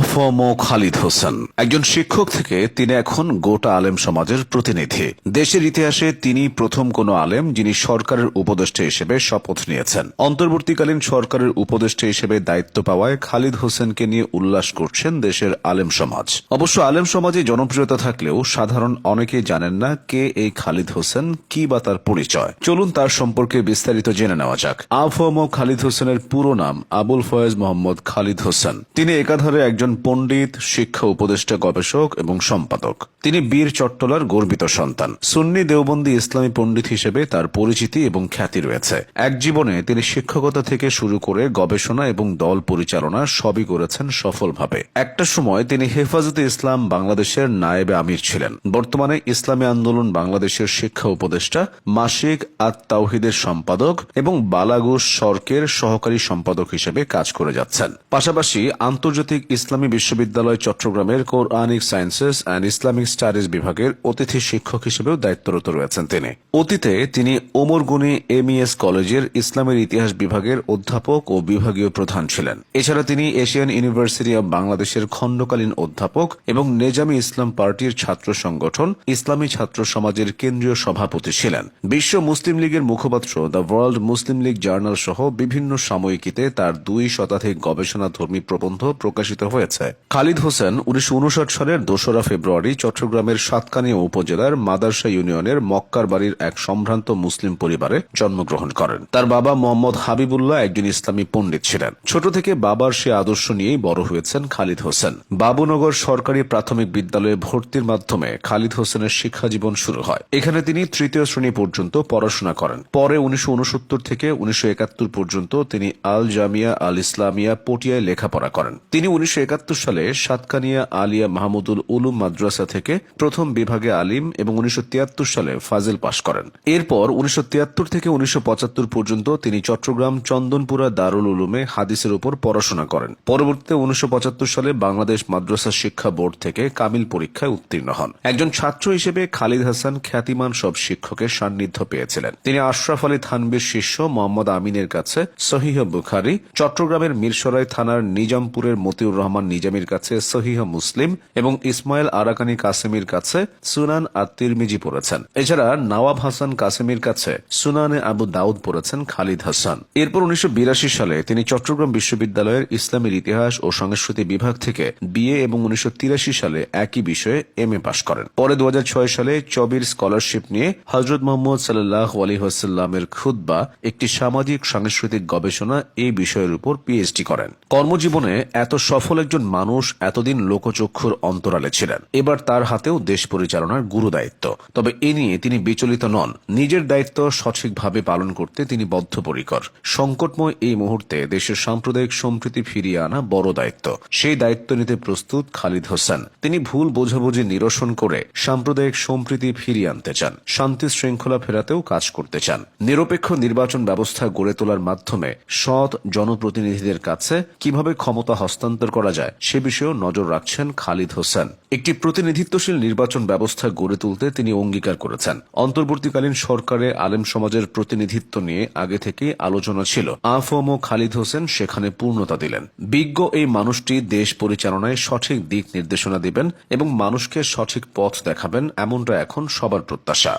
আফম খালিদ হোসেন, একজন শিক্ষক থেকে তিনি এখন গোটা আলেম সমাজের প্রতিনিধি। দেশের ইতিহাসে তিনি প্রথম কোন আলেম যিনি সরকারের উপদেষ্টা হিসেবে শপথ নিয়েছেন। অন্তর্বর্তীকালীন সরকারের উপদেষ্টা হিসেবে দায়িত্ব পাওয়ায় খালিদ হোসেনকে নিয়ে উল্লাস করছেন দেশের আলেম সমাজ। অবশ্য আলেম সমাজে জনপ্রিয়তা থাকলেও সাধারণ অনেকেই জানেন না কে এই খালিদ হোসেন, কি বা তার পরিচয়। চলুন তার সম্পর্কে বিস্তারিত জেনে নেওয়া যাক। আফম খালিদ হোসেনের পুরো নাম আবুল ফয়েজ মোহাম্মদ খালিদ হোসেন। তিনি একাধারে একজন পণ্ডিত, শিক্ষা উপদেষ্টা, গবেষক এবং সম্পাদক। তিনি বীর চট্টলার গর্বিত সন্তান। সুন্নি দেওবন্দি ইসলামী পণ্ডিত হিসেবে তার পরিচিতি এবং খ্যাতি রয়েছে। এক জীবনে তিনি শিক্ষকতা থেকে শুরু করে গবেষণা এবং দল পরিচালনা সবই করেছেন সফলভাবে। একটা সময় তিনি হেফাজতে ইসলাম বাংলাদেশের নায়েবে আমির ছিলেন। বর্তমানে ইসলামী আন্দোলন বাংলাদেশের শিক্ষা উপদেষ্টা, মাসিক আত তাওহিদের সম্পাদক এবং বালাগুস সরকের সহকারী সম্পাদক হিসেবে কাজ করে যাচ্ছেন। পাশাপাশি আন্তর্জাতিক ইসলামী বিশ্ববিদ্যালয় চট্টগ্রামের Quranic sciences and Islamic studies বিভাগের অতিথি শিক্ষক হিসেবেও দায়িত্বরত রয়েছেন তিনি। অতীতে তিনি ওমরগুনি এমইএস কলেজের ইসলামের ইতিহাস বিভাগের অধ্যাপক ও বিভাগীয় প্রধান ছিলেন। এছাড়া তিনি এশিয়ান ইউনিভার্সিটি অব বাংলাদেশের খণ্ডকালীন অধ্যাপক এবং নেজামি ইসলাম পার্টির ছাত্র সংগঠন ইসলামী ছাত্র সমাজের কেন্দ্রীয় সভাপতি ছিলেন। বিশ্ব মুসলিম লীগের মুখপাত্র the World Muslim League journal সহ বিভিন্ন সাময়িকীতে তার দুই শতাধিক গবেষণাধর্মী প্রবন্ধ প্রকাশিত হয়েছে খালিদ হোসেন উনিশশো উনষাট সালের দোসরা ফেব্রুয়ারি চট্টগ্রামের সাতকানিয়া উপজেলার মাদারসা ইউনিয়নের মক্কার বাড়ির এক সম্ভ্রান্ত মুসলিম পরিবারে জন্মগ্রহণ করেন। তার বাবা মোহাম্মদ হাবিবুল্লাহ একজন ইসলামী পণ্ডিত ছিলেন। ছোট থেকে বাবার সে আদর্শ নিয়েই বড় হয়েছেন খালিদ হোসেন। বাবুনগর সরকারি প্রাথমিক বিদ্যালয়ে ভর্তির মাধ্যমে খালিদ হোসেনের শিক্ষা জীবন শুরু হয়। এখানে তিনি তৃতীয় শ্রেণি পর্যন্ত পড়াশোনা করেন। পরে উনিশশো উনসত্তর থেকে উনিশশো একাত্তর পর্যন্ত তিনি আল জামিয়া, আল ইসলামিয়া পটিয়ায় লেখাপড়া করেন। তিনি উনিশশো সালে সাতকানিয়া আলিয়া মাহমুদুল উলুম মাদ্রাসা থেকে প্রথম বিভাগে আলিম এবং উনিশশো সালে ফাজিল পাশ করেন। এরপর উনিশশো থেকে উনিশশো পর্যন্ত তিনি চট্টগ্রাম চন্দনপুরা দারুল উলুমে হাদিসের উপর পড়াশোনা করেন। পরবর্তীতে উনিশশো সালে বাংলাদেশ মাদ্রাসা শিক্ষা বোর্ড থেকে কামিল পরীক্ষায় উত্তীর্ণ হন। একজন ছাত্র হিসেবে খালিদ হাসান খ্যাতিমান সব শিক্ষকের সান্নিধ্য পেয়েছিলেন। তিনি আশরাফ আলী থানবীর শিষ্য মোহাম্মদ আমিনের কাছে সহিহ বুখারি, চট্টগ্রামের মিরসরাই থানার নিজামপুরের মতিউর রহমান নিজামীর কাছে সহিহ মুসলিম এবং ইসমাইল আরাকানি কাসেমির কাছে সুনান আর তিরমিজি পড়েছেন। এছাড়া নওয়াব হাসান কাসেমির কাছে সুনানে আবু দাউদ পড়েছেন খালিদ হাসান। এরপর উনিশশো সালে তিনি চট্টগ্রাম বিশ্ববিদ্যালয়ের ইসলামের ইতিহাস ও সংস্কৃতি বিভাগ থেকে বিএ এবং উনিশশো তিরাশি সালে একই বিষয়ে এম এ পাশ করেন। পরে দু হাজার ছয় সালে চবির স্কলারশিপ নিয়ে হজরত মোহাম্মদ সাল্লাহ আলী হাসাল্লামের খুদ্া একটি সামাজিক, সাংস্কৃতিক গবেষণা এই বিষয়ের উপর পিএইচডি করেন। কর্মজীবনে এত সফল একজন মানুষ এতদিন লোকচক্ষুর অন্তরালে ছিলেন। এবার তার হাতেও দেশ পরিচালনার গুরু দায়িত্ব। তবে এ নিয়ে তিনি বিচলিত নন। নিজের দায়িত্ব সঠিকভাবে পালন করতে তিনি বদ্ধপরিকর। সংকটময় এই মুহূর্তে দেশের সাম্প্রদায়িক সম্প্রীতি ফিরিয়ে আনা বড় দায়িত্ব। সেই দায়িত্ব নিতে প্রস্তুত খালিদ হোসেন। তিনি ভুল বোঝাবুঝি নিরসন করে সাম্প্রদায়িক সম্প্রীতি ফিরিয়ে আনতে চান। শান্তি শৃঙ্খলা ফেরাতেও কাজ করতে চান। নিরপেক্ষ নির্বাচন ব্যবস্থা গড়ে তোলার মাধ্যমে সৎ জনপ্রতিনিধিদের কাছে কীভাবে ক্ষমতা হস্তান্তর করা যায়। সে বিষয়েও নজর রাখছেন খালিদ হোসেন। একটি প্রতিনিধিত্বশীল নির্বাচন ব্যবস্থা গড়ে তুলতে তিনি অঙ্গীকার করেছেন। অন্তর্বর্তীকালীন সরকারে আলেম সমাজের প্রতিনিধিত্ব নিয়ে আগে থেকেই আলোচনা ছিল। আফম ও খালিদ হোসেন সেখানে পূর্ণতা দিলেন। বিজ্ঞ এই মানুষটি দেশ পরিচালনায় সঠিক দিক নির্দেশনা দিবেন এবং মানুষকে সঠিক পথ দেখাবেন, এমনটা এখন সবার প্রত্যাশা।